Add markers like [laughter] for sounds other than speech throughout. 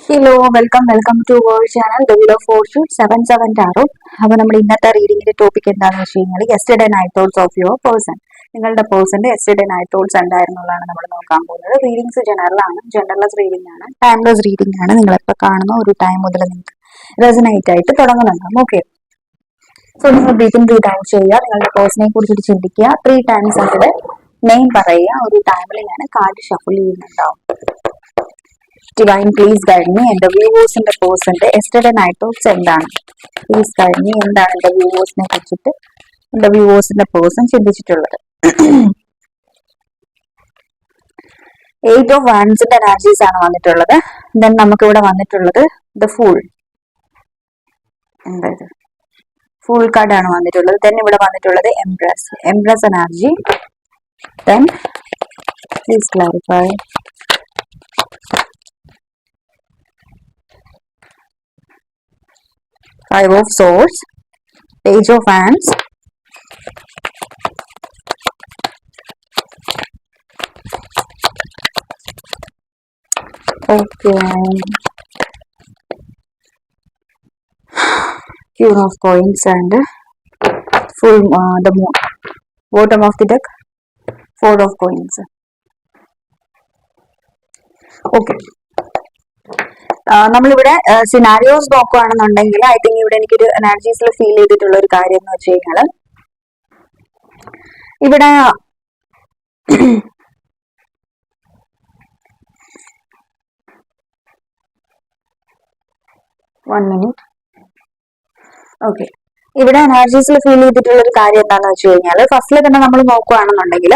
Hello welcome welcome to world channel the four two seven seven tarot അപ്പൊ നമ്മുടെ ഇന്നത്തെ റീഡിംഗിന്റെ ടോപ്പിക് എന്താണെന്ന് വെച്ച് കഴിഞ്ഞാൽ yesterday night thoughts of your person നിങ്ങളുടെ പേഴ്സന്റെ യെസ്റ്റർഡേ നൈറ്റ് തോട്ട്സ് എന്തായിരുന്നുള്ളതാണ് നമ്മൾ നോക്കാൻ പോകുന്നത്. റീഡിങ്സ് ജനറൽ ആണ് ജനറൽസ് റീഡിംഗ് ആണ് ടൈംലെസ് റീഡിംഗ് ആണ്. നിങ്ങൾ നിങ്ങളിപ്പോൾ കാണുന്ന ഒരു ടൈം മുതൽ നിങ്ങൾക്ക് റെസനൈറ്റ് ആയിട്ട് തുടങ്ങുന്നുണ്ടാവും ഓക്കെ സോ നിങ്ങൾ ബ്രീത്തിങ് ബ്രീത്ത് ഔട്ട് ചെയ്യുക. നിങ്ങളുടെ പേഴ്സണെ കുറിച്ചിട്ട് ചിന്തിക്കുക. ത്രീ ടൈംസ് അതിന്റെ നെയിം പറയുക. ഒരു ടൈമിൽ ഞാൻ കാർഡ് ഷഫിൾ ചെയ്യുന്നുണ്ടാവും. ഡിവൈൻ പ്ലീസ് ഗൈഡ് മീ എന്റെ വ്യൂവേഴ്സിന്റെ പേഴ്സന്റെ എസ്റ്റർഡേ നൈറ്റ് തോട്ട്സ് എന്താണ്? പ്ലീസ് ഗൈഡ് മീ എന്താണ് എന്റെ വ്യൂവേഴ്സിനെ കുറിച്ചിട്ട്? എന്റെ വ്യൂവേഴ്സിന്റെ പേഴ്സൺ ചിന്തിച്ചിട്ടുള്ളത്. എയ്റ്റ് ഓഫ് വൺസിന്റെ എനർജീസ് ആണ് വന്നിട്ടുള്ളത്. ദെൻ നമുക്ക് ഇവിടെ വന്നിട്ടുള്ളത് ദ ഫുൾ എന്താ ഇത്? ഫുൾ കാർഡ് ആണ് വന്നിട്ടുള്ളത്. ദെൻ ഇവിടെ വന്നിട്ടുള്ളത് embrace embrace energy then please clarify five of swords page of wands okay. [sighs] Queen of coins and full uh, the bottom of the deck. Four of coins. Okay നമ്മളിവിടെ scenarios നോക്കുകയാണെന്നുണ്ടെങ്കിൽ I think ഇവിടെ എനിക്കൊരു എനർജീസിൽ feel ചെയ്തിട്ടുള്ള ഒരു കാര്യം എന്ന് വെച്ച് കഴിഞ്ഞാൽ ഇവിടെ വൺ മിനിറ്റ് ഓക്കെ ഇവിടെ എനർജീസിൽ ഫീൽ ചെയ്തിട്ടുള്ള ഒരു കാര്യം എന്താണെന്ന് വെച്ച് കഴിഞ്ഞാൽ ഫസ്റ്റിൽ തന്നെ നമ്മൾ നോക്കുകയാണെന്നുണ്ടെങ്കിൽ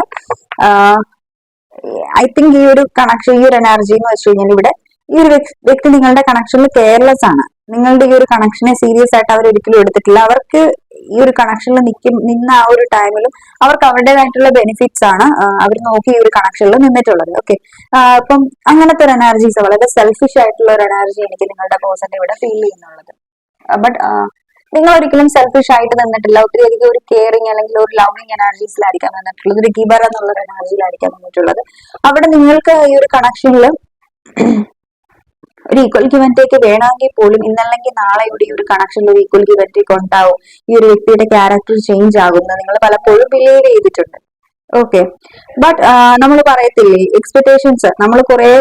ഐ തിങ്ക് ഈ ഒരു കണക്ഷൻ ഈ ഒരു എനർജി എന്ന് വെച്ച് കഴിഞ്ഞാൽ ഇവിടെ ഈ ഒരു വ്യക്തി നിങ്ങളുടെ കണക്ഷനിൽ കെയർലെസ് ആണ്. നിങ്ങളുടെ ഈ ഒരു കണക്ഷനെ സീരിയസ് ആയിട്ട് അവർ ഒരിക്കലും എടുത്തിട്ടില്ല. അവർക്ക് ഈ ഒരു കണക്ഷനിൽ നിൽക്കും നിന്ന ആ ഒരു ടൈമിലും അവർക്ക് അവരുടേതായിട്ടുള്ള ബെനിഫിറ്റ്സ് ആണ് അവർ നോക്കി ഈ ഒരു കണക്ഷനിൽ നിന്നിട്ടുള്ളത്. ഓക്കെ അപ്പം അങ്ങനത്തെ ഒരു എനർജീസ് വളരെ സെൽഫിഷ് ആയിട്ടുള്ള ഒരു എനർജി എനിക്ക് നിങ്ങളുടെ പേഴ്സന്റെ ഇവിടെ ഫീൽ ചെയ്യുന്നുള്ളത്. ബട്ട് നിങ്ങൾ ഒരിക്കലും സെൽഫിഷ് ആയിട്ട് നിന്നിട്ടില്ല. ഒത്തിരി അധികം ഒരു കെയറിങ് അല്ലെങ്കിൽ ഒരു ലവിങ് എനർജീസിലായിരിക്കാൻ നിന്നിട്ടുള്ളത്. ഒരു ഗിബർ എന്നുള്ള ഒരു എനർജിയിലായിരിക്കാൻ നിന്നിട്ടുള്ളത്. അവിടെ നിങ്ങൾക്ക് ഈ ഒരു കണക്ഷനിൽ ഒരു ഈക്വൽ ഗിവൻ ടേക്ക് വേണമെങ്കിൽ പോലും ഇന്നല്ലെങ്കിൽ നാളെ ഇവിടെ ഒരു കണക്ഷനിൽ ഒരു ഈക്വൽ ഗിവൻ ടേക്ക് ഉണ്ടാവും. ഈ ഒരു വ്യക്തിയുടെ ക്യാരക്ടർ ചേഞ്ച് ആകുന്നത് നിങ്ങൾ പലപ്പോഴും ബിലീവ് ചെയ്തിട്ടുണ്ട്. ഓക്കെ ബട്ട് നമ്മൾ പറയത്തില്ലേ എക്സ്പെക്ടേഷൻസ് നമ്മൾ കുറെ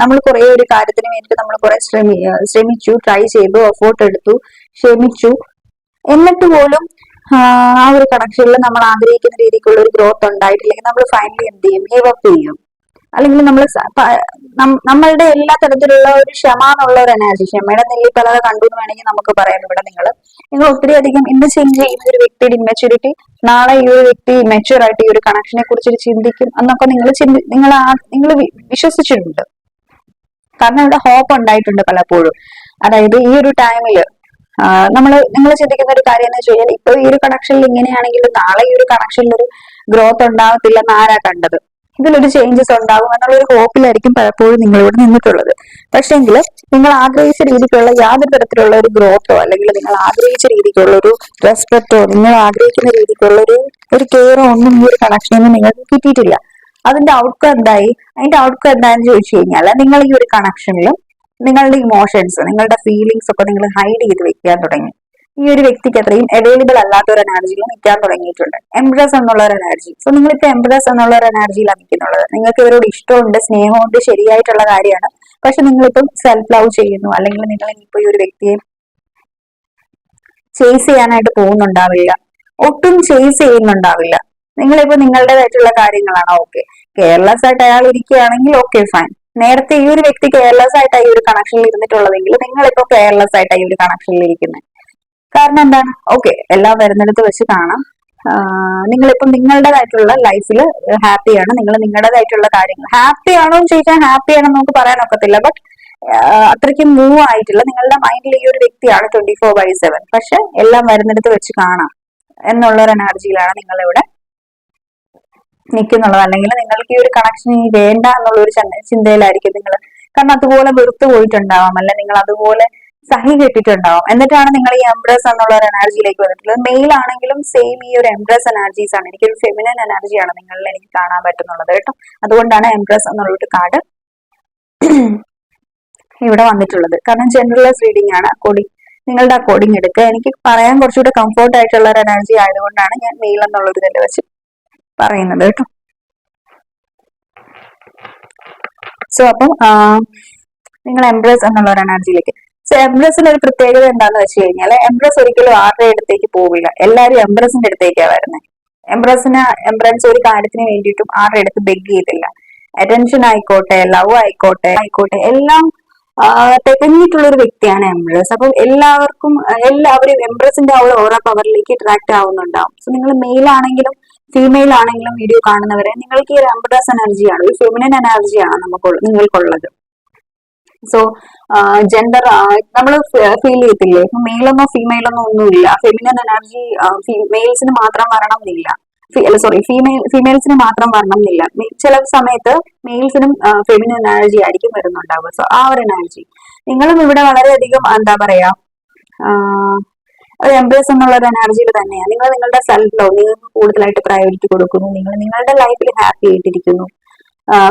നമ്മൾ കുറെ ഒരു കാര്യത്തിന് വേണ്ടിയിട്ട് നമ്മൾ കുറെ ശ്രമി ശ്രമിച്ചു ട്രൈ ചെയ്തു എഫോർട്ട് എടുത്തു ക്ഷമിച്ചു. എന്നിട്ട് പോലും ആ ഒരു കണക്ഷനിൽ നമ്മൾ ആഗ്രഹിക്കുന്ന രീതിക്കുള്ള ഒരു ഗ്രോത്ത് ഉണ്ടായിട്ടില്ലെങ്കിൽ നമ്മൾ ഫൈനലി എന്ത് ചെയ്യും? ഗീവ് അപ്പ് ചെയ്യും. അല്ലെങ്കിൽ നമ്മൾ നമ്മളുടെ എല്ലാ തരത്തിലുള്ള ഒരു ക്ഷമ എന്നുള്ള ഒരു എനർജി ക്ഷമയുടെ നെല്ലിപ്പലക കണ്ടു എന്ന് വേണമെങ്കിൽ നമുക്ക് പറയാം ഇവിടെ നിങ്ങൾ നിങ്ങൾ ഒത്തിരി അധികം ഇന്ന് ചേഞ്ച് ചെയ്യുന്ന ഒരു വ്യക്തിയുടെ ഇമ്മച്യൂരിറ്റി നാളെ ഈ ഒരു വ്യക്തി മെച്യൂർ ആയിട്ട് ഈ ഒരു കണക്ഷനെ കുറിച്ച് ചിന്തിക്കും എന്നൊക്കെ നിങ്ങൾ ചിന്തി നിങ്ങൾ നിങ്ങൾ വിശ്വസിച്ചിട്ടുണ്ട്. കാരണം ഇവിടെ ഹോപ്പ് ഉണ്ടായിട്ടുണ്ട് പലപ്പോഴും. അതായത് ഈ ഒരു ടൈമിൽ നമ്മൾ നിങ്ങൾ ചിന്തിക്കുന്ന ഒരു കാര്യം എന്ന് വെച്ച് കഴിഞ്ഞാൽ ഇപ്പൊ ഈ ഒരു കണക്ഷനിൽ ഇങ്ങനെയാണെങ്കിലും നാളെ ഈ ഒരു കണക്ഷനിൽ ഒരു ഗ്രോത്ത് ഉണ്ടാകത്തില്ലെന്ന് ആരാ കണ്ടത്? ഇതിലൊരു ചേഞ്ചസ് ഉണ്ടാകും എന്നുള്ള ഒരു ഹോപ്പിലായിരിക്കും പലപ്പോഴും നിങ്ങൾ ഇവിടെ നിന്നിട്ടുള്ളത്. പക്ഷേങ്കിൽ നിങ്ങൾ ആഗ്രഹിച്ച രീതിക്കുള്ള യാതൊരു തരത്തിലുള്ള ഒരു ഗ്രോത്തോ അല്ലെങ്കിൽ നിങ്ങൾ ആഗ്രഹിച്ച രീതിക്കുള്ള ഒരു റെസ്പെക്റ്റോ നിങ്ങൾ ആഗ്രഹിക്കുന്ന രീതിക്കുള്ള ഒരു ഒരു കെയറോ ഒന്നും ഈ ഒരു കണക്ഷനിൽ നിങ്ങൾക്ക് കിട്ടിയിട്ടില്ല. അതിന്റെ ഔട്ട്കം എന്തായി? അതിന്റെ ഔട്ട്കം എന്താണെന്ന് ചോദിച്ചു കഴിഞ്ഞാൽ നിങ്ങൾ ഈ ഒരു കണക്ഷനിലും നിങ്ങളുടെ ഇമോഷൻസ് നിങ്ങളുടെ ഫീലിങ്സ് ഒക്കെ നിങ്ങൾ ഹൈഡ് ചെയ്ത് വെക്കാൻ തുടങ്ങി. ഈ ഒരു വ്യക്തിക്ക് അത്രയും അവൈലബിൾ അല്ലാത്ത ഒരു എനർജിയിൽ നിൽക്കാൻ തുടങ്ങിയിട്ടുണ്ട്. എംബ്രസ് എന്നുള്ള ഒരു എനർജി സോ നിങ്ങളിപ്പോ എംബ്രസ് എന്നുള്ള ഒരു എനർജിയിലാണ് നിൽക്കുന്നുള്ളത് നിങ്ങൾക്ക് ഇവരോട് ഇഷ്ടമുണ്ട് സ്നേഹമുണ്ട് ശരിയായിട്ടുള്ള കാര്യമാണ്. പക്ഷെ നിങ്ങളിപ്പം സെൽഫ് ലവ് ചെയ്യുന്നു. അല്ലെങ്കിൽ നിങ്ങൾ ഇപ്പൊ ഈ ഒരു വ്യക്തിയെ ചേസ് ചെയ്യാനായിട്ട് പോകുന്നുണ്ടാവില്ല. ഒട്ടും ചേസ് ചെയ്യുന്നുണ്ടാവില്ല. നിങ്ങളിപ്പോ നിങ്ങളുടേതായിട്ടുള്ള കാര്യങ്ങളാണ്. ഓക്കെ കെയർലെസ് ആയിട്ട് അയാൾ ഇരിക്കുകയാണെങ്കിൽ ഓക്കെ ഫൈൻ നേരത്തെ ഈ ഒരു വ്യക്തി കെയർലെസ് ആയിട്ട് ഈ ഒരു കണക്ഷനിൽ ഇരുന്നിട്ടുള്ളതെങ്കിൽ നിങ്ങളിപ്പോ കെയർലെസ് ആയിട്ട് ഈ ഒരു കണക്ഷനിൽ ഇരിക്കുന്നത് കാരണം എന്താണ്? ഓക്കെ എല്ലാം വരുന്നിടത്ത് വെച്ച് കാണാം. നിങ്ങളിപ്പം നിങ്ങളുടേതായിട്ടുള്ള ലൈഫിൽ ഹാപ്പിയാണ് നിങ്ങൾ നിങ്ങളുടേതായിട്ടുള്ള കാര്യങ്ങൾ. ഹാപ്പി ആണോ എന്ന് ചോദിച്ചാൽ ഹാപ്പി ആണെന്ന് നമുക്ക് പറയാൻ ഒക്കത്തില്ല. ബട്ട് അത്രയ്ക്ക് മൂവ് ആയിട്ടുള്ള നിങ്ങളുടെ മൈൻഡിൽ ഈ ഒരു വ്യക്തിയാണ് ട്വന്റി ഫോർ ബൈ സെവൻ പക്ഷെ എല്ലാം വരുന്നിടത്ത് വെച്ച് കാണാം. എന്നുള്ള ഒരു എനർജിയിലാണ് നിങ്ങളിവിടെ നിൽക്കുന്നുള്ളത് അല്ലെങ്കിൽ നിങ്ങൾക്ക് ഈ ഒരു കണക്ഷൻ വേണ്ട എന്നുള്ള ഒരു ചിന്തയിലായിരിക്കും നിങ്ങൾ. കാരണം അതുപോലെ വെറുത്തു പോയിട്ടുണ്ടാവാം. അല്ലെ നിങ്ങൾ അതുപോലെ സഹി കിട്ടിയിട്ടുണ്ടാവും എന്നിട്ടാണ് നിങ്ങൾ ഈ എംബ്രസ് എന്നുള്ള ഒരു എനർജിയിലേക്ക് വന്നിട്ടുള്ളത്. മെയിൽ ആണെങ്കിലും സെയിം ഈ ഒരു എംബ്രസ് എനർജീസ് ആണ്. എനിക്കൊരു ഫെമിനൻ എനർജിയാണ് നിങ്ങളിൽ എനിക്ക് കാണാൻ പറ്റുന്നുള്ളത് കേട്ടോ. അതുകൊണ്ടാണ് എംബ്രസ് എന്നുള്ള ഒരു കാർഡ് ഇവിടെ വന്നിട്ടുള്ളത്. കാരണം ജനറലൈസ് റീഡിംഗ് ആണ്. അക്കോർഡിംഗ് നിങ്ങളുടെ അക്കോർഡിംഗ് എടുക്കുക. എനിക്ക് പറയാൻ കുറച്ചുകൂടെ കംഫോർട്ട് ആയിട്ടുള്ള ഒരു എനർജി ആയതുകൊണ്ടാണ് ഞാൻ മെയിൽ എന്നുള്ളത് ഇതിൽ വെച്ച് പറയുന്നത് കേട്ടോ. സോ അപ്പം നിങ്ങൾ എംബ്രസ് എന്നുള്ള ഒരു എനർജിയിലേക്ക് എംബ്രസിന് ഒരു പ്രത്യേകത എന്താന്ന് വെച്ച് കഴിഞ്ഞാൽ എംബ്രസ് ഒരിക്കലും ആരുടെ അടുത്തേക്ക് പോവില്ല. എല്ലാരും എംബ്രസിന്റെ അടുത്തേക്കാണ് വരുന്നത് എംബ്രസിന് എംബ്രൻസ് ഒരു കാര്യത്തിന് വേണ്ടിയിട്ടും ആരുടെ അടുത്ത് ബെഗ് ചെയ്തില്ല. അറ്റൻഷൻ ആയിക്കോട്ടെ ലവ് ആയിക്കോട്ടെ ആയിക്കോട്ടെ എല്ലാം തികഞ്ഞിട്ടുള്ള ഒരു വ്യക്തിയാണ് എംബ്രസ് അപ്പം എല്ലാവർക്കും എല്ലാവരും എംബ്രസിന്റെ ആ ഒരു ഓറ പവറിലേക്ക് അട്രാക്ട് ആവുന്നുണ്ടാവും. സോ നിങ്ങൾ മെയിൽ ആണെങ്കിലും ഫീമെയിൽ ആണെങ്കിലും വീഡിയോ കാണുന്നവരെ നിങ്ങൾക്ക് ഈ ഒരു എംബ്രസ് എനർജിയാണ് ഒരു ഫെമിനൻ എനർജിയാണ് നമുക്ക് നിങ്ങൾക്കുള്ളത്. സോ ജെൻഡർ നമ്മൾ ഫീൽ ചെയ്യത്തില്ലേ? മെയിലെന്നോ ഫീമെയിലെന്നോ ഒന്നുമില്ല. ഫെമിനൻ എനർജി മെയിൽസിന് മാത്രം വരണം എന്നില്ല സോറി ഫീമെയിൽ ഫീമെയിൽസിന് മാത്രം വരണം എന്നില്ല ചില സമയത്ത് മെയിൽസിനും ഫെമിനൻ എനർജി ആയിരിക്കും വരുന്നുണ്ടാവുക. സോ ആ ഒരു എനർജി നിങ്ങളും ഇവിടെ വളരെയധികം എന്താ പറയാ ഒരു എംബ്രേസ് എന്നുള്ള ഒരു എനർജിയിൽ തന്നെയാണ് നിങ്ങൾ നിങ്ങളുടെ സെൽഫ് ലവ് നിങ്ങൾക്ക് കൂടുതലായിട്ട് പ്രയോറിറ്റി കൊടുക്കുന്നു. നിങ്ങൾ നിങ്ങളുടെ ലൈഫിൽ ഹാപ്പി ആയിട്ടിരിക്കുന്നു.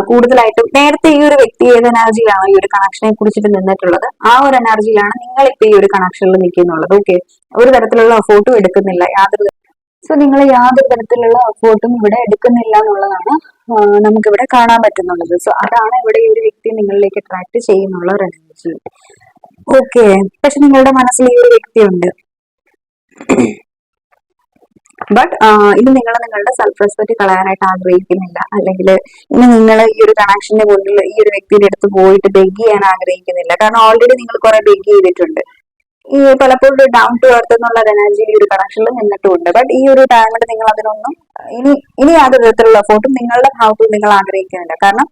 കൂടുതലായിട്ടും നേരത്തെ ഈ ഒരു വ്യക്തി ഏത് എനർജിയിലാണ് ഈ ഒരു കണക്ഷനെ കുറിച്ചിട്ട് നിന്നിട്ടുള്ളത് ആ ഒരു എനർജിയിലാണ് നിങ്ങൾ ഇപ്പൊ ഈ ഒരു കണക്ഷനിൽ നിൽക്കുന്നുള്ളത്. ഓക്കെ ഒരു തരത്തിലുള്ള എഫോർട്ടും എടുക്കുന്നില്ല. യാതൊരു സോ നിങ്ങൾ യാതൊരു തരത്തിലുള്ള എഫോർട്ടും ഇവിടെ എടുക്കുന്നില്ല എന്നുള്ളതാണ് നമുക്കിവിടെ കാണാൻ പറ്റുന്നുള്ളത്. സോ അതാണ് ഇവിടെ ഈ ഒരു വ്യക്തി നിങ്ങളിലേക്ക് അട്രാക്ട് ചെയ്യുന്നുള്ള ഒരു എനർജി ഓക്കെ പക്ഷെ നിങ്ങളുടെ മനസ്സിൽ ഈ ഒരു വ്യക്തിയുണ്ട് ബട്ട് ഇത് നിങ്ങൾ നിങ്ങളുടെ സെൽഫ് റെസ്പെക്ട് കളയാനായിട്ട് ആഗ്രഹിക്കുന്നില്ല. അല്ലെങ്കിൽ ഇനി നിങ്ങൾ ഈ ഒരു കണക്ഷന്റെ മുന്നിൽ ഈ ഒരു വ്യക്തിയുടെ അടുത്ത് പോയിട്ട് ബെഗ് ചെയ്യാൻ ആഗ്രഹിക്കുന്നില്ല. കാരണം ഓൾറെഡി നിങ്ങൾ കുറെ ബെഗ് ചെയ്തിട്ടുണ്ട്. ഈ പലപ്പോഴും ഡൗൺ ടു എർത്ത് എന്നുള്ള ഒരു എനർജി ഈ ഒരു കണക്ഷനിൽ നിന്നിട്ടുണ്ട്. ബട്ട് ഈ ഒരു ടൈമിൽ നിങ്ങൾ അതിനൊന്നും ഇനി ഇനി യാതൊരു വിധത്തിലുള്ള എഫോർട്ടും നിങ്ങളുടെ ഭാഗത്തും നിങ്ങൾ ആഗ്രഹിക്കുന്നില്ല. കാരണം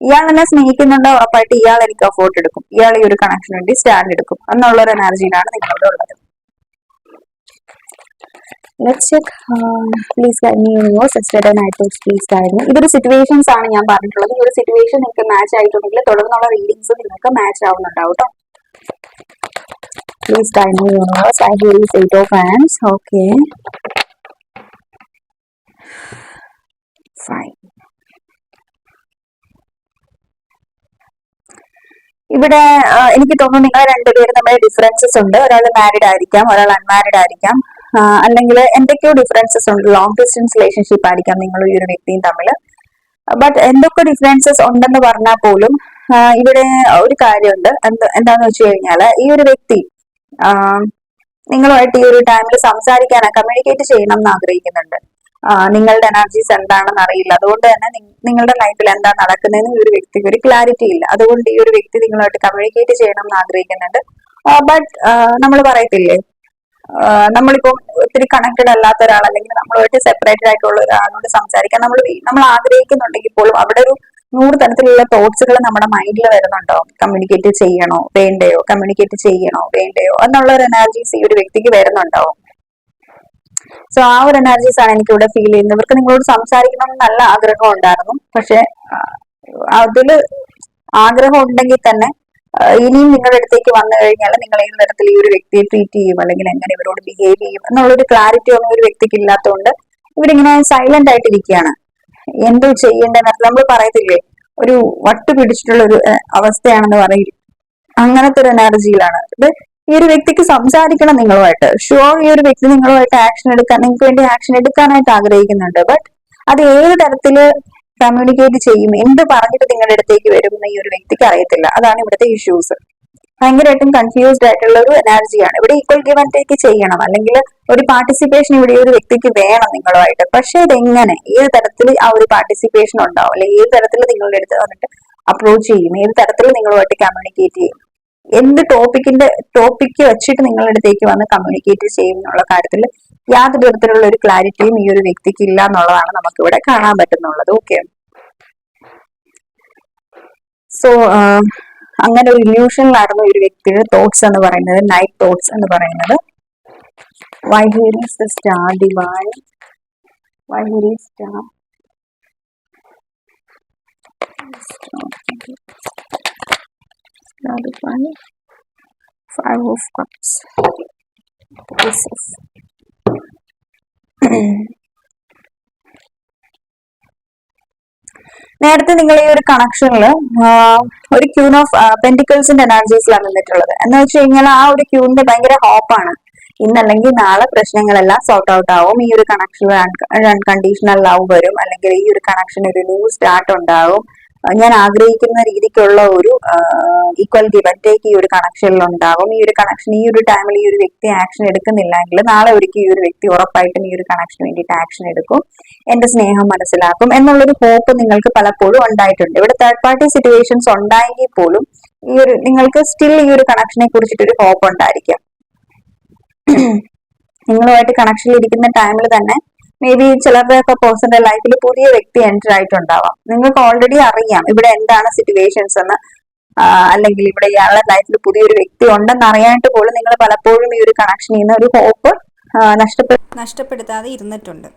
ഇയാൾ എന്നെ സ്നേഹിക്കുന്നുണ്ടോ? ഉറപ്പായിട്ട് ഇയാൾ എനിക്ക് അഫോർട്ട് എടുക്കും. ഇയാൾ ഈ ഒരു കണക്ഷൻ വേണ്ടി സ്റ്റാൻഡ് എടുക്കും. എന്നുള്ള ഒരു എനർജിയിലാണ് നിങ്ങളുടെ ഉള്ളത് let's check please guide me universe yesterday night please guide me ഇതൊരു സിറ്റുവേഷൻസ് ആണ് ഞാൻ പറഞ്ഞിട്ടുള്ളത്. ഈ ഒരു സിറ്റുവേഷൻ നിങ്ങൾക്ക് മാച്ച് ആയിട്ടുണ്ടെങ്കിൽ തുടർന്നുള്ള റീഡിങ്സ് നിങ്ങൾക്ക് മാച്ച് ആവുന്നുണ്ടാവും കേട്ടോ please guide me universe I here is eight of hands okay fine ഇവിടെ എനിക്ക് തോന്നുന്നു നിങ്ങൾ രണ്ടുപേരും തമ്മിൽ ഡിഫറൻസസ് ഉണ്ട്. ഒരാൾ മാരീഡ് ആയിരിക്കാം ഒരാൾ അൺമാരീഡ് ആയിരിക്കാം. അല്ലെങ്കിൽ എന്തൊക്കെയോ ഡിഫറൻസസ് ഉണ്ട്. ലോങ് ഡിസ്റ്റൻസ് റിലേഷൻഷിപ്പ് ആയിരിക്കാം നിങ്ങൾ ഈ ഒരു വ്യക്തിയും തമ്മിൽ. ബട്ട് എന്തൊക്കെ ഡിഫറൻസസ് ഉണ്ടെന്ന് പറഞ്ഞാൽ പോലും ഇവിടെ ഒരു കാര്യമുണ്ട്. എന്ത് എന്താന്ന് വെച്ച് കഴിഞ്ഞാൽ ഈ ഒരു വ്യക്തി നിങ്ങളുമായിട്ട് ഈ ഒരു ടൈമിൽ സംസാരിക്കാന കമ്മ്യൂണിക്കേറ്റ് ചെയ്യണം എന്ന് ആഗ്രഹിക്കുന്നുണ്ട്. നിങ്ങളുടെ എനർജീസ് എന്താണെന്ന് അറിയില്ല. അതുകൊണ്ട് തന്നെ നിങ്ങളുടെ ലൈഫിൽ എന്താ നടക്കുന്നതെന്ന് ഈ ഒരു വ്യക്തിക്ക് ഒരു ക്ലാരിറ്റി ഇല്ല. അതുകൊണ്ട് ഈ ഒരു വ്യക്തി നിങ്ങളുമായിട്ട് കമ്മ്യൂണിക്കേറ്റ് ചെയ്യണം എന്ന് ആഗ്രഹിക്കുന്നുണ്ട്. ബട്ട് നമ്മൾ പറയത്തില്ലേ നമ്മളിപ്പോ ഒത്തിരി കണക്റ്റഡ് അല്ലാത്ത ഒരാൾ അല്ലെങ്കിൽ നമ്മളുമായിട്ട് സെപ്പറേറ്റഡ് ആയിട്ടുള്ള ഒരാളോട് സംസാരിക്കാൻ നമ്മൾ നമ്മൾ ആഗ്രഹിക്കുന്നുണ്ടെങ്കിൽ പോലും അവിടെ ഒരു നൂറ് തരത്തിലുള്ള തോട്ട്സുകൾ നമ്മുടെ മൈൻഡിൽ വരുന്നുണ്ടോ? കമ്മ്യൂണിക്കേറ്റ് ചെയ്യണോ? വേണ്ടയോ? കമ്മ്യൂണിക്കേറ്റ് ചെയ്യണോ? വേണ്ടയോ? എന്നുള്ള ഒരു എനർജീസ് ഈ ഒരു വ്യക്തിക്ക് വരുന്നുണ്ടോ? സോ ആ ഒരു എനർജീസ് ആണ് എനിക്ക് ഇവിടെ ഫീൽ ചെയ്യുന്നത്. ഇവർക്ക് നിങ്ങളോട് സംസാരിക്കണം നല്ല ആഗ്രഹം ഉണ്ടായിരുന്നു. പക്ഷെ അതിൽ ആഗ്രഹം ഉണ്ടെങ്കിൽ തന്നെ ഇനിയും നിങ്ങളുടെ അടുത്തേക്ക് വന്നു കഴിഞ്ഞാൽ നിങ്ങൾ ഏത് തരത്തിൽ ഈ ഒരു വ്യക്തിയെ ട്രീറ്റ് ചെയ്യും അല്ലെങ്കിൽ എങ്ങനെ ഇവരോട് ബിഹേവ് ചെയ്യും എന്നുള്ളൊരു ക്ലാരിറ്റി ഒന്നും ഒരു വ്യക്തിക്ക് ഇല്ലാത്തതുകൊണ്ട് ഇവരിങ്ങനെ സൈലന്റ് ആയിട്ടിരിക്കുകയാണ് എന്തോ ചെയ്യേണ്ടത് നമ്മൾ പറയത്തില്ലേ ഒരു വട്ട് പിടിച്ചിട്ടുള്ള ഒരു അവസ്ഥയാണെന്ന് പറയും. അങ്ങനത്തെ ഒരു എനർജിയിലാണ്. ഈ ഒരു വ്യക്തിക്ക് സംസാരിക്കണം നിങ്ങളുമായിട്ട്. ഷുവർ ഈ ഒരു വ്യക്തി നിങ്ങളുമായിട്ട് ആക്ഷൻ എടുക്കാൻ നിങ്ങൾക്ക് വേണ്ടി ആക്ഷൻ എടുക്കാനായിട്ട് ആഗ്രഹിക്കുന്നുണ്ട്. ബട്ട് അത് ഏത് തരത്തിൽ കമ്മ്യൂണിക്കേറ്റ് ചെയ്യും. എന്ത് പറഞ്ഞിട്ട് നിങ്ങളുടെ അടുത്തേക്ക് വരും എന്ന് ഈ ഒരു വ്യക്തിക്ക് അറിയത്തില്ല. അതാണ് ഇവിടുത്തെ ഇഷ്യൂസ് ഭയങ്കരമായിട്ടും കൺഫ്യൂസ്ഡ് ആയിട്ടുള്ള ഒരു എനർജിയാണ് ഇവിടെ ഈക്വൽ ഗിവൻ ടേക്ക് ചെയ്യണം. അല്ലെങ്കിൽ ഒരു പാർട്ടിസിപ്പേഷൻ ഇവിടെ ഒരു വ്യക്തിക്ക് വേണം നിങ്ങളുമായിട്ട്. പക്ഷെ ഇതെങ്ങനെ? ഏത് തരത്തിൽ ആ ഒരു പാർട്ടിസിപ്പേഷൻ ഉണ്ടാവും? അല്ലെങ്കിൽ ഏത് തരത്തിൽ നിങ്ങളുടെ അടുത്ത് വന്നിട്ട് അപ്രോച്ച് ചെയ്യും? ഏത് തരത്തിൽ നിങ്ങളുമായിട്ട് കമ്മ്യൂണിക്കേറ്റ് ചെയ്യും? എന്ത് ടോപ്പിക്കിന്റെ ടോപ്പിക്ക് വെച്ചിട്ട് നിങ്ങളുടെ അടുത്തേക്ക് വന്ന് കമ്മ്യൂണിക്കേറ്റ് ചെയ്യും എന്നുള്ള കാര്യത്തിൽ യാതൊരു തരത്തിലുള്ള ഒരു ക്ലാരിറ്റിയും ഈ ഒരു വ്യക്തിക്ക് ഇല്ല എന്നുള്ളതാണ് നമുക്ക് ഇവിടെ കാണാൻ പറ്റുന്നുള്ളത്. ഓക്കെ സോ അങ്ങനെ ഒരു ഇല്യൂഷനിലായിരുന്നു ഒരു വ്യക്തിയുടെ തോട്ട്സ് എന്ന് പറയുന്നത് നൈറ്റ് തോട്ട്സ് എന്ന് പറയുന്നത്. Why here star divine why here star five of cups. Ace of [clears throat] നേരത്തെ നിങ്ങൾ ഈ ഒരു കണക്ഷനിൽ ഒരു ക്യൂൺ ഓഫ് പെന്റിക്കിൾസിന്റെ എനർജീസിലാണ് നിന്നിട്ടുള്ളത്. എന്ന് വെച്ച് കഴിഞ്ഞാൽ ആ ഒരു ക്യൂണിന്റെ ഭയങ്കര ഹോപ്പാണ് ഇന്നല്ലെങ്കിൽ നാളെ പ്രശ്നങ്ങളെല്ലാം സോർട്ട് ഔട്ട് ആവും. ഈ ഒരു കണക്ഷൻ അൺകണ്ടീഷണൽ ലവ് വരും. അല്ലെങ്കിൽ ഈ ഒരു കണക്ഷൻ ഒരു ന്യൂ സ്റ്റാർട്ട് ഉണ്ടാവും ഞാൻ ആഗ്രഹിക്കുന്ന രീതിക്കുള്ള ഒരു ഈക്വൽ ഗിവ് ആൻഡ് ടേക്ക് ഈ ഒരു കണക്ഷനിൽ ഉണ്ടാകും ഈ ഒരു കണക്ഷൻ ഈ ഒരു ടൈമിൽ ഈ ഒരു വ്യക്തി ആക്ഷൻ എടുക്കുന്നില്ലെങ്കിൽ നാളെ ഒരിക്കൽ ഈ ഒരു വ്യക്തി ഉറപ്പായിട്ടും ഈ ഒരു കണക്ഷന് വേണ്ടിയിട്ട് ആക്ഷൻ എടുക്കും. എന്റെ സ്നേഹം മനസ്സിലാക്കും. എന്നുള്ളൊരു ഹോപ്പ് നിങ്ങൾക്ക് പലപ്പോഴും ഉണ്ടായിട്ടുണ്ട്. ഇവിടെ തേർഡ് പാർട്ടി സിറ്റുവേഷൻസ് ഉണ്ടായെങ്കിൽ പോലും ഈ ഒരു നിങ്ങൾക്ക് സ്റ്റിൽ ഈ ഒരു കണക്ഷനെ കുറിച്ചിട്ടൊരു ഹോപ്പ് ഉണ്ടായിരിക്കാം. [clears throat] നിങ്ങളുമായിട്ട് കണക്ഷനിൽ ഇരിക്കുന്ന ടൈമിൽ തന്നെ മേ ബി ചിലരുടെയൊക്കെ പേഴ്സണൽ ലൈഫിൽ പുതിയ വ്യക്തി എന്റർ ആയിട്ടുണ്ടാവാം. നിങ്ങൾക്ക് ഓൾറെഡി അറിയാം ഇവിടെ എന്താണ് സിറ്റുവേഷൻസ് എന്ന്. അല്ലെങ്കിൽ ഇവിടെ ഇയാളുടെ ലൈഫിൽ പുതിയൊരു വ്യക്തി ഉണ്ടെന്ന് അറിയാനായിട്ട് പോലും നിങ്ങൾ പലപ്പോഴും ഈ ഒരു കണക്ഷനിൽ നിന്ന് ഒരു ഹോപ്പ് നഷ്ടപ്പെട്ടു നഷ്ടപ്പെടുത്താതെ ഇരുന്നിട്ടുണ്ട്.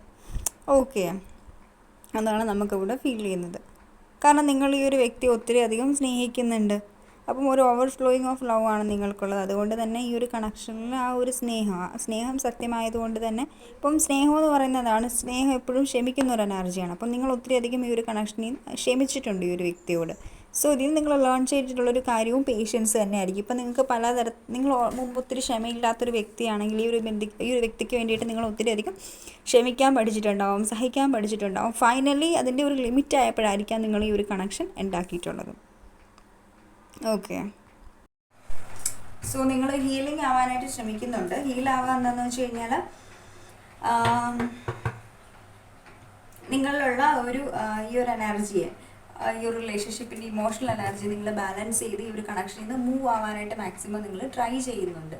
ഓക്കെ അതാണ് നമുക്കിവിടെ ഫീൽ ചെയ്യുന്നത്. കാരണം നിങ്ങൾ ഈ ഒരു വ്യക്തി ഒത്തിരി അധികം സ്നേഹിക്കുന്നുണ്ട്. അപ്പം ഒരു ഓവർ ഫ്ലോയിങ് ഓഫ് ലവ് ആണ് നിങ്ങൾക്കുള്ളത്. അതുകൊണ്ട് തന്നെ ഈ ഒരു കണക്ഷനിൽ ആ ഒരു സ്നേഹം സ്നേഹം സത്യമായതുകൊണ്ട് തന്നെ ഇപ്പം സ്നേഹം എന്ന് പറയുന്നതാണ് സ്നേഹം എപ്പോഴും ക്ഷമിക്കുന്ന ഒരു എനർജിയാണ് അപ്പം നിങ്ങൾ ഒത്തിരി അധികം ഈ ഒരു കണക്ഷനിൽ ക്ഷമിച്ചിട്ടുണ്ട് ഈ ഒരു വ്യക്തിയോട്. സോ ഇതിൽ നിങ്ങൾ ലേൺ ചെയ്തിട്ടുള്ള ഒരു കാര്യവും പേഷ്യൻസ് തന്നെയായിരിക്കും ഇപ്പം നിങ്ങൾക്ക് പലതര നിങ്ങൾ മുമ്പ് ഒത്തിരി ക്ഷമയില്ലാത്തൊരു വ്യക്തിയാണെങ്കിൽ ഈ ഒരു ഈ ഒരു വ്യക്തിക്ക് വേണ്ടിയിട്ട് നിങ്ങൾ ഒത്തിരി അധികം ക്ഷമിക്കാൻ പഠിച്ചിട്ടുണ്ടാവും സഹിക്കാൻ പഠിച്ചിട്ടുണ്ടാവും. ഫൈനലി അതിന്റെ ഒരു ലിമിറ്റ് ആയപ്പോഴായിരിക്കാം നിങ്ങൾ ഈ ഒരു കണക്ഷൻ ഉണ്ടാക്കിയിട്ടുള്ളത്. ഓക്കെ സോ നിങ്ങൾ ഹീലിംഗ് ആവാനായിട്ട് ശ്രമിക്കുന്നുണ്ട്. ഹീൽ ആവുക എന്താണെന്ന് വെച്ച് കഴിഞ്ഞാൽ നിങ്ങളിലുള്ള ഒരു ഈ ഒരു എനർജിയെ ഈ ഒരു റിലേഷൻഷിപ്പിന്റെ ഇമോഷണൽ എനർജി നിങ്ങൾ ബാലൻസ് ചെയ്ത് ഈ ഒരു കണക്ഷനിൽ നിന്ന് മൂവ് ആവാനായിട്ട് മാക്സിമം നിങ്ങൾ ട്രൈ ചെയ്യുന്നുണ്ട്.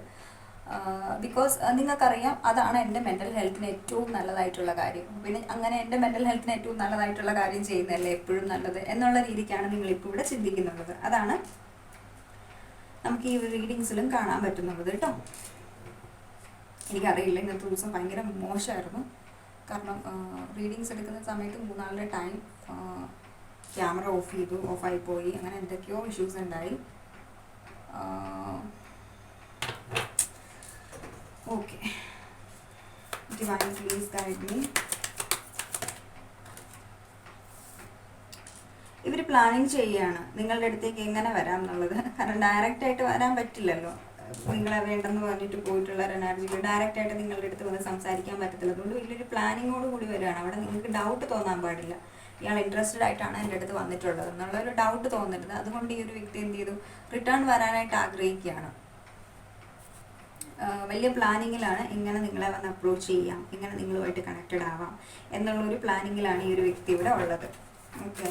ബിക്കോസ് നിങ്ങൾക്കറിയാം അതാണ് എന്റെ മെന്റൽ ഹെൽത്തിന് ഏറ്റവും നല്ലതായിട്ടുള്ള കാര്യം. പിന്നെ അങ്ങനെ എന്റെ മെന്റൽ ഹെൽത്തിന് ഏറ്റവും നല്ലതായിട്ടുള്ള കാര്യം ചെയ്യുന്നതല്ലേ എപ്പോഴും നല്ലത് എന്നുള്ള രീതിക്കാണ് നിങ്ങളിപ്പോൾ ഇവിടെ ചിന്തിക്കുന്നുള്ളത്. അതാണ് നമുക്ക് ഈ റീഡിങ്സിലും കാണാൻ പറ്റുന്നുള്ളത് കേട്ടോ. എനിക്കറിയില്ല ഇന്നത്തെ ദിവസം ഭയങ്കര മോശമായിരുന്നു. കാരണം റീഡിങ്സ് എടുക്കുന്ന സമയത്ത് മൂന്നാളുടെ ടൈം ക്യാമറ ഓഫ് ചെയ്തു ഓഫായി പോയി. അങ്ങനെ എന്തൊക്കെയോ ഇഷ്യൂസ് ഉണ്ടായി. Okay divine please guide me ഇവർ പ്ലാനിങ് ചെയ്യുകയാണ് നിങ്ങളുടെ അടുത്തേക്ക് എങ്ങനെ വരാം എന്നുള്ളത് കാരണം ഡയറക്റ്റ് ആയിട്ട് വരാൻ പറ്റില്ലല്ലോ. നിങ്ങളെ വേണ്ടെന്ന് പറഞ്ഞിട്ട് പോയിട്ടുള്ള ഒരു എനർജിയിൽ ഡയറക്റ്റ് ആയിട്ട് നിങ്ങളുടെ അടുത്ത് വന്ന് സംസാരിക്കാൻ പറ്റത്തില്ല. അതുകൊണ്ട് വലിയൊരു പ്ലാനിങ്ങോട് കൂടി വരികയാണ്. അവിടെ നിങ്ങൾക്ക് ഡൗട്ട് തോന്നാൻ പാടില്ല. ഇയാൾ ഇൻട്രസ്റ്റഡ് ആയിട്ടാണ് എന്റെ അടുത്ത് വന്നിട്ടുള്ളത് എന്നുള്ള ഒരു ഡൗട്ട് തോന്നരുത്. അതുകൊണ്ട് ഈ ഒരു വ്യക്തി എന്ത് ചെയ്തു? റിട്ടേൺ വരാനായിട്ട് ആഗ്രഹിക്കുകയാണ്. വലിയ പ്ലാനിങ്ങിലാണ് എങ്ങനെ നിങ്ങളെ വന്ന് അപ്രോച്ച് ചെയ്യാം. എങ്ങനെ നിങ്ങളുമായിട്ട് കണക്റ്റഡ് ആവാം. എന്നുള്ളൊരു പ്ലാനിങ്ങിലാണ് ഈ ഒരു വ്യക്തി ഇവിടെ ഉള്ളത്. ഓക്കെ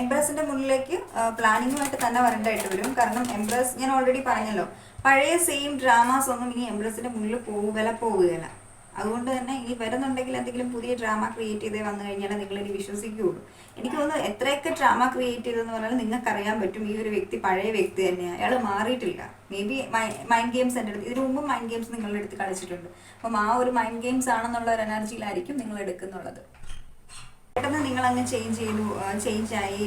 എംപ്രസിന്റെ മുന്നിലേക്ക് പ്ലാനിങ്ങുമായിട്ട് തന്നെ വരേണ്ടതായിട്ട് വരും. കാരണം എംപ്രസ് ഞാൻ ഓൾറെഡി പറഞ്ഞല്ലോ പഴയ സെയിം ഡ്രാമാസ് ഒന്നും ഇനി എംപ്രസിന്റെ മുന്നിൽ പോവുകയല്ല പോവുകയല്ല. അതുകൊണ്ട് തന്നെ ഇനി വരുന്നുണ്ടെങ്കിൽ എന്തെങ്കിലും പുതിയ ഡ്രാമ ക്രിയേറ്റ് ചെയ്തേ വന്നു കഴിഞ്ഞാൽ നിങ്ങൾ ഇനി വിശ്വസിക്കുകയുള്ളൂ. എനിക്ക് തോന്നുന്നു എത്രയൊക്കെ ഡ്രാമ ക്രിയേറ്റ് ചെയ്തെന്ന് പറഞ്ഞാൽ നിങ്ങൾക്ക് അറിയാൻ പറ്റും ഈ ഒരു വ്യക്തി പഴയ വ്യക്തി തന്നെയാണ് അയാൾ മാറിയിട്ടില്ല. മേ ബി മൈൻഡ് ഗെയിംസ് എന്റെ അടുത്ത് ഇതിനു മുമ്പ് മൈൻഡ് ഗെയിംസ് നിങ്ങളുടെ അടുത്ത് കളിച്ചിട്ടുണ്ട്. അപ്പം ആ ഒരു മൈൻഡ് ഗെയിംസ് ആണെന്നുള്ള ഒരു എനർജിയിലായിരിക്കും നിങ്ങൾ എടുക്കുന്നുള്ളത്. പെട്ടെന്ന് നിങ്ങൾ അങ്ങ് ചേഞ്ച് ചെയ്തു ചേഞ്ച് ആയി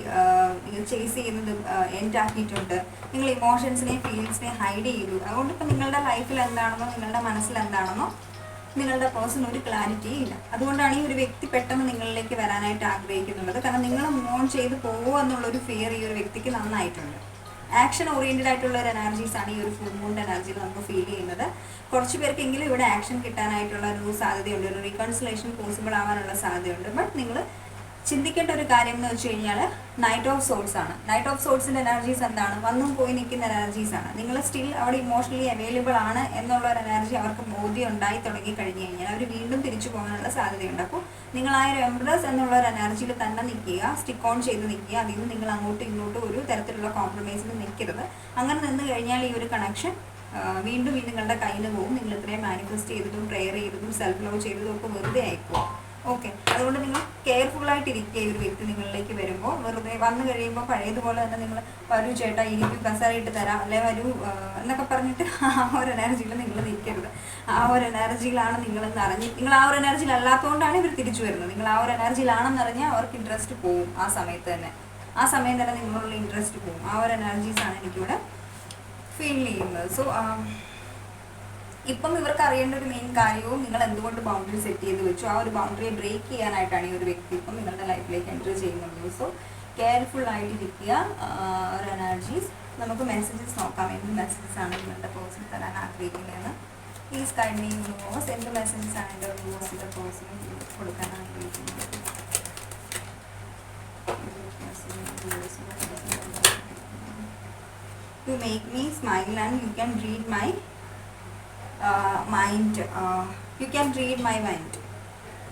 നിങ്ങൾ ചേസ് ചെയ്യുന്നത് എൻഡ് ആക്കിയിട്ടുണ്ട്. നിങ്ങൾ ഇമോഷൻസിനെയും ഫീലിങ്സിനെയും ഹൈഡ് ചെയ്തു. അതുകൊണ്ട് ഇപ്പം നിങ്ങളുടെ ലൈഫിൽ എന്താണെന്നോ നിങ്ങളുടെ മനസ്സിൽ എന്താണെന്നോ നിങ്ങളുടെ പേഴ്സൺ ഒരു ക്ലാരിറ്റി ഇല്ല. അതുകൊണ്ടാണ് ഈ ഒരു വ്യക്തി പെട്ടെന്ന് നിങ്ങളിലേക്ക് വരാനായിട്ട് ആഗ്രഹിക്കുന്നുള്ളത്. കാരണം നിങ്ങൾ മോൺ ചെയ്ത് പോകുമോ എന്നുള്ളൊരു ഫിയർ ഈ ഒരു വ്യക്തിക്ക് നന്നായിട്ടുണ്ട്. ആക്ഷൻ ഓറിയന്റഡ് ആയിട്ടുള്ള ഒരു എനർജീസ് ആണ് ഈ ഒരു ഫുൾ മൂണിന്റെ എനർജിയിൽ നമുക്ക് ഫീൽ ചെയ്യുന്നത്. കുറച്ച് പേർക്കെങ്കിലും ഇവിടെ ആക്ഷൻ കിട്ടാനായിട്ടുള്ള ഒരു സാധ്യതയുണ്ട്. ഒരു റീകൺസിലേഷൻ പോസിബിൾ ആവാനുള്ള സാധ്യതയുണ്ട്. ബട്ട് നിങ്ങൾ ചിന്തിക്കേണ്ട ഒരു കാര്യം എന്ന് വെച്ച് കഴിഞ്ഞാൽ നൈറ്റ് ഓഫ് സോൾസ് ആണ്. നൈറ്റ് ഓഫ് സോൾസിന്റെ എനർജീസ് എന്താണ്? വന്നും പോയി നിൽക്കുന്ന എനർജീസ് ആണ്. നിങ്ങൾ സ്റ്റിൽ അവിടെ ഇമോഷണലി അവൈലബിൾ ആണ് എന്നുള്ള ഒരു എനർജി അവർക്ക് ബോധ്യം ഉണ്ടായി തുടങ്ങി കഴിഞ്ഞു കഴിഞ്ഞാൽ അവർ വീണ്ടും തിരിച്ചു പോകാനുള്ള സാധ്യതയുണ്ട്. അപ്പോൾ നിങ്ങൾ ആ ഒരു എംബ്രസ് എന്നുള്ള ഒരു എനർജിയിൽ തന്നെ നിൽക്കുക സ്റ്റിക്ക് ഓൺ ചെയ്ത് നിൽക്കുക. അതിൽ നിന്ന് നിങ്ങൾ അങ്ങോട്ടും ഇങ്ങോട്ടും ഒരു തരത്തിലുള്ള കോംപ്രമൈസിൽ നിൽക്കരുത്. അങ്ങനെ നിന്ന് കഴിഞ്ഞാൽ ഈ ഒരു കണക്ഷൻ വീണ്ടും വീണ്ടും നിങ്ങളുടെ കയ്യിൽ പോകും. നിങ്ങൾ ഇത്രയും മാനിഫെസ്റ്റ് ചെയ്തതും പ്രെയർ ചെയ്തതും സെൽഫ് ലവ് ചെയ്തതും ഒക്കെ വെറുതെ ആയിപ്പോകും ഓക്കെ അതുകൊണ്ട് നിങ്ങൾ കെയർഫുൾ ഇരിക്കുക ഈ ഒരു വ്യക്തി നിങ്ങളിലേക്ക് വരുമ്പോൾ. വെറുതെ വന്നു കഴിയുമ്പോൾ പഴയതുപോലെ തന്നെ നിങ്ങൾ വരൂ ചേട്ടാ എനിക്ക് കസറിയിട്ട് തരാം. അല്ലെ വരൂ എന്നൊക്കെ പറഞ്ഞിട്ട് ആ ഒരു എനർജിയിൽ നിങ്ങൾ നിൽക്കരുത്. ആ ഒരു എനർജിയിലാണ് നിങ്ങളെന്ന് അറിഞ്ഞ് നിങ്ങൾ ആ ഒരു എനർജിയിൽ അല്ലാത്തതുകൊണ്ടാണ് ഇവർ തിരിച്ചു വരുന്നത്. നിങ്ങൾ ആ ഒരു എനർജിയിലാണെന്ന് അറിഞ്ഞാൽ അവർക്ക് ഇൻട്രസ്റ്റ് പോവും ആ സമയത്ത് തന്നെ. ആ സമയം തന്നെ നിങ്ങളുള്ള ഇൻട്രസ്റ്റ് പോവും. ആ ഒരു എനർജീസാണ് എനിക്കിവിടെ ഫീൽ ചെയ്യുന്നത്. സോ ഇപ്പം ഇവർക്ക് അറിയേണ്ട ഒരു മെയിൻ കാര്യവും നിങ്ങൾ എന്തുകൊണ്ട് ബൗണ്ടറി സെറ്റ് ചെയ്ത് വെച്ചു? ആ ഒരു ബൗണ്ടറിയെ ബ്രേക്ക് ചെയ്യാനായിട്ടാണ് ഈ ഒരു വ്യക്തി ഇപ്പം നിങ്ങളുടെ ലൈഫിലേക്ക് എന്റർ ചെയ്യുന്നത്. സോ കെയർഫുൾ ആയിട്ട് കിട്ടിയ ഒരു എനർജീസ് നമുക്ക് മെസ്സേജസ് നോക്കാം. എന്ത് മെസ്സേജസ് ആണ് നിങ്ങളുടെ പേഴ്സൺ തരാൻ ആഗ്രഹിക്കുന്നതെന്ന്. പ്ലീസ് കൈൻഡ് യൂണിവേഴ്സ് എന്ത് മെസ്സേജസ് ആണ് എന്റെ യൂണിവേഴ്സിന്റെ പേഴ്സൺ കൊടുക്കാൻ ആഗ്രഹിക്കുന്നത്? You make me smile and you can read my uh, you can read my mind.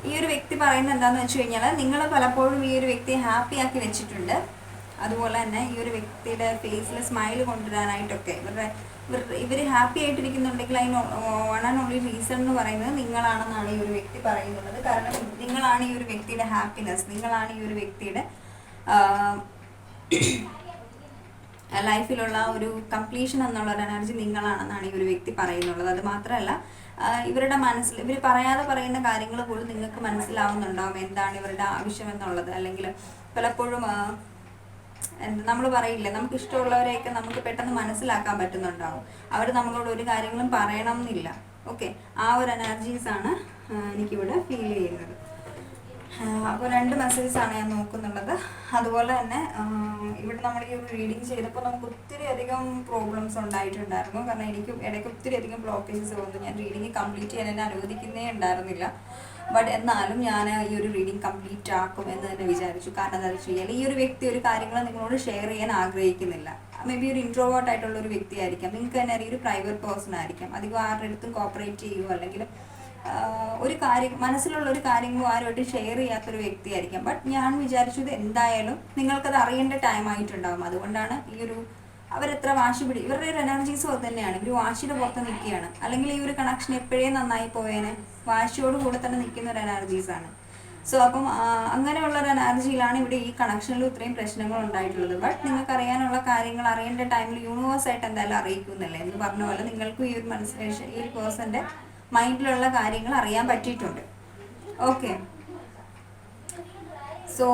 ഈ ഒരു വ്യക്തി പറയുന്നത് എന്താണെന്ന് വെച്ച് കഴിഞ്ഞാൽ നിങ്ങൾ പലപ്പോഴും ഈ ഒരു വ്യക്തിയെ ഹാപ്പി ആക്കി വെച്ചിട്ടുണ്ട്. അതുപോലെ തന്നെ ഈ ഒരു വ്യക്തിയുടെ ഫേസിൽ സ്മൈൽ കൊണ്ടുവരാനായിട്ടൊക്കെ. ഇവരുടെ ഇവർ ഇവർ ഹാപ്പി ആയിട്ടിരിക്കുന്നുണ്ടെങ്കിൽ അതിന് വൺ ആൻഡ് ഓൺലി റീസൺ എന്ന് പറയുന്നത് നിങ്ങളാണെന്നാണ് ഈ ഒരു വ്യക്തി പറയുന്നുള്ളത് കാരണം നിങ്ങളാണ് ഈ ഒരു വ്യക്തിയുടെ ഹാപ്പിനെസ് നിങ്ങളാണ് ഈ ഒരു വ്യക്തിയുടെ ആഹ്, ലൈഫിലുള്ള ഒരു കംപ്ലീഷൻ എന്നുള്ള ഒരു എനർജി നിങ്ങളാണെന്നാണ് ഈ ഒരു വ്യക്തി പറയുന്നുള്ളത് അത് മാത്രമല്ല ഇവരുടെ മനസ്സിൽ ഇവർ പറയാതെ പറയുന്ന കാര്യങ്ങൾ പോലും നിങ്ങൾക്ക് മനസ്സിലാവുന്നുണ്ടാവും. എന്താണ് ഇവരുടെ ആവശ്യം എന്നുള്ളത്? അല്ലെങ്കിൽ പലപ്പോഴും നമ്മൾ പറയില്ലേ നമുക്ക് ഇഷ്ടമുള്ളവരെയൊക്കെ നമുക്ക് പെട്ടെന്ന് മനസ്സിലാക്കാൻ പറ്റുന്നുണ്ടാവും. അവർ നമ്മളോട് ഒരു കാര്യങ്ങളും പറയണം എന്നില്ല. ഓക്കെ ആ ഒരു എനർജീസ് ആണ് ആഹ് എനിക്കിവിടെ ഫീൽ ചെയ്യുന്നത്. അപ്പോൾ രണ്ട് മെസ്സേജാണ് ഞാൻ നോക്കുന്നുള്ളത്. അതുപോലെ തന്നെ ഇവിടെ നമ്മൾ ഈ ഒരു റീഡിങ് ചെയ്തപ്പോൾ നമുക്ക് ഒത്തിരി അധികം പ്രോബ്ലംസ് ഉണ്ടായിട്ടുണ്ടായിരുന്നു. കാരണം എനിക്ക് ഇടയ്ക്ക് ഒത്തിരി അധികം ബ്ലോക്കേജസ് വന്നു. ഞാൻ റീഡിങ് കംപ്ലീറ്റ് ചെയ്യാൻ എന്നെ അനുവദിക്കുന്നേ ഉണ്ടായിരുന്നില്ല. ബട്ട് എന്നാലും ഞാൻ ഈ ഒരു റീഡിങ് കംപ്ലീറ്റ് ആക്കും എന്ന് തന്നെ വിചാരിച്ചു. കാരണം എന്താ വെച്ച് കഴിഞ്ഞാൽ ഈ ഒരു വ്യക്തി ഒരു കാര്യങ്ങൾ നിങ്ങളോട് ഷെയർ ചെയ്യാൻ ആഗ്രഹിക്കുന്നില്ല. മേ ബി ഒരു ഇൻട്രോവേർട്ട് ആയിട്ടുള്ള ഒരു വ്യക്തിയായിരിക്കാം. നിങ്ങൾക്ക് തന്നെ ഒരു പ്രൈവറ്റ് പേഴ്സൺ ആയിരിക്കാം. അധികം ആരുടെ അടുത്തും കോപ്പറേറ്റ് ചെയ്യുമോ അല്ലെങ്കിൽ ഒരു കാര്യം മനസ്സിലുള്ള ഒരു കാര്യങ്ങളും ആരുമായിട്ട് ഷെയർ ചെയ്യാത്തൊരു വ്യക്തിയായിരിക്കാം. ബട്ട് ഞാൻ വിചാരിച്ചു ഇത് എന്തായാലും നിങ്ങൾക്കത് അറിയേണ്ട ടൈം ആയിട്ടുണ്ടാവും. അതുകൊണ്ടാണ് ഈ ഒരു അവരെത്ര വാശി പിടി ഇവരുടെ ഒരു എനർജീസ് അത് തന്നെയാണ്. ഇവർ വാശിയുടെ പുറത്ത് നിൽക്കുകയാണ്. അല്ലെങ്കിൽ ഈ ഒരു കണക്ഷൻ എപ്പോഴേ നന്നായി പോയേനെ വാശിയോട് കൂടെ തന്നെ നിൽക്കുന്ന ഒരു എനർജീസ് ആണ്. സോ അപ്പം അങ്ങനെയുള്ള ഒരു എനർജിയിലാണ് ഇവിടെ ഈ കണക്ഷനിൽ ഇത്രയും പ്രശ്നങ്ങൾ ഉണ്ടായിട്ടുള്ളത്. ബട്ട് നിങ്ങൾക്ക് അറിയാനുള്ള കാര്യങ്ങൾ അറിയേണ്ട ടൈമിൽ യൂണിവേഴ്സായിട്ട് എന്തായാലും അറിയിക്കുന്നില്ല. എന്ന് പറഞ്ഞ പോലെ നിങ്ങൾക്കും ഈ ഒരു മനസ്സിലേഷൻ ഈ ഒരു പേഴ്സന്റെ മൈൻഡിലുള്ള കാര്യങ്ങൾ അറിയാൻ പറ്റിയിട്ടുണ്ട്. ഓക്കെ സോ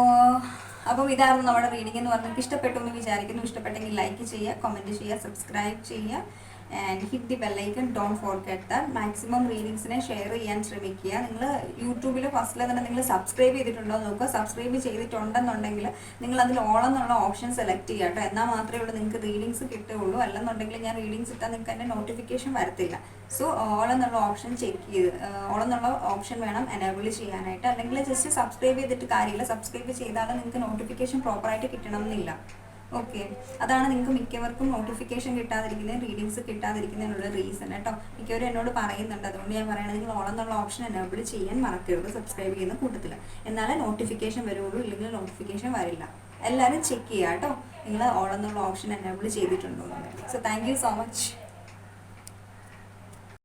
അപ്പം ഇതായിരുന്നു നമ്മുടെ റീഡിംഗ് എന്ന് പറഞ്ഞാൽ ഇഷ്ടപ്പെട്ടു എന്ന് വിചാരിക്കുന്നു. ഇഷ്ടപ്പെട്ടെങ്കിൽ ലൈക്ക് ചെയ്യുക കമന്റ് ചെയ്യുക സബ്സ്ക്രൈബ് ചെയ്യുക. And hit the bell icon don't forget that maximum റീഡിങ്സിനെ share ചെയ്യാൻ ശ്രമിക്കുക. നിങ്ങൾ യൂട്യൂബിൽ ഫസ്റ്റിൽ തന്നെ നിങ്ങൾ സബ്സ്ക്രൈബ് ചെയ്തിട്ടുണ്ടോ എന്ന് നോക്കുക. സബ്സ്ക്രൈബ് ചെയ്തിട്ടുണ്ടെന്നുണ്ടെങ്കിൽ നിങ്ങൾ അതിൽ ഓൾ എന്നുള്ള ഓപ്ഷൻ സെലക്ട് ചെയ്യുക കേട്ടോ. എന്നാൽ മാത്രമേ ഉള്ളൂ നിങ്ങൾക്ക് റീഡിങ്സ് കിട്ടുകയുള്ളൂ. അല്ലെന്നുണ്ടെങ്കിൽ ഞാൻ റീഡിങ്സ് ഇട്ടാൽ നിങ്ങൾക്ക് എന്റെ നോട്ടിഫിക്കേഷൻ വരത്തില്ല. സോ ഓൾ എന്നുള്ള ഓപ്ഷൻ ചെക്ക് ചെയ്ത് ഓൾ എന്നുള്ള ഓപ്ഷൻ വേണം എനേബിൾ ചെയ്യാനായിട്ട്. അല്ലെങ്കിൽ ജസ്റ്റ് സബ്സ്ക്രൈബ് ചെയ്തിട്ട് കാര്യമില്ല. സബ്സ്ക്രൈബ് ചെയ്താൽ നിങ്ങൾക്ക് നോട്ടിഫിക്കേഷൻ പ്രോപ്പറായിട്ട് കിട്ടണം എന്നില്ല. ഓക്കെ അതാണ് നിങ്ങൾക്ക് മിക്കവർക്കും നോട്ടിഫിക്കേഷൻ കിട്ടാതിരിക്കുന്നത് റീഡിങ്സ് കിട്ടാതിരിക്കുന്നതിനുള്ള റീസൺ കേട്ടോ മിക്കവരും എന്നോട് പറയുന്നുണ്ട്. അതുകൊണ്ട് ഞാൻ പറയുന്നത് നിങ്ങൾ ഓൾ എന്നുള്ള ഓപ്ഷൻ എനേബിൾ ചെയ്യാൻ മറക്കരുത് സബ്സ്ക്രൈബ് ചെയ്യുന്ന കൂട്ടത്തിൽ. എന്നാലേ നോട്ടിഫിക്കേഷൻ വരുള്ളൂ ഇല്ലെങ്കിൽ നോട്ടിഫിക്കേഷൻ വരില്ല. എല്ലാവരും ചെക്ക് ചെയ്യുക കേട്ടോ നിങ്ങൾ ഓൾ എന്നുള്ള ഓപ്ഷൻ എനേബിൾ ചെയ്തിട്ടുണ്ടോ സോ താങ്ക് സോ മച്ച്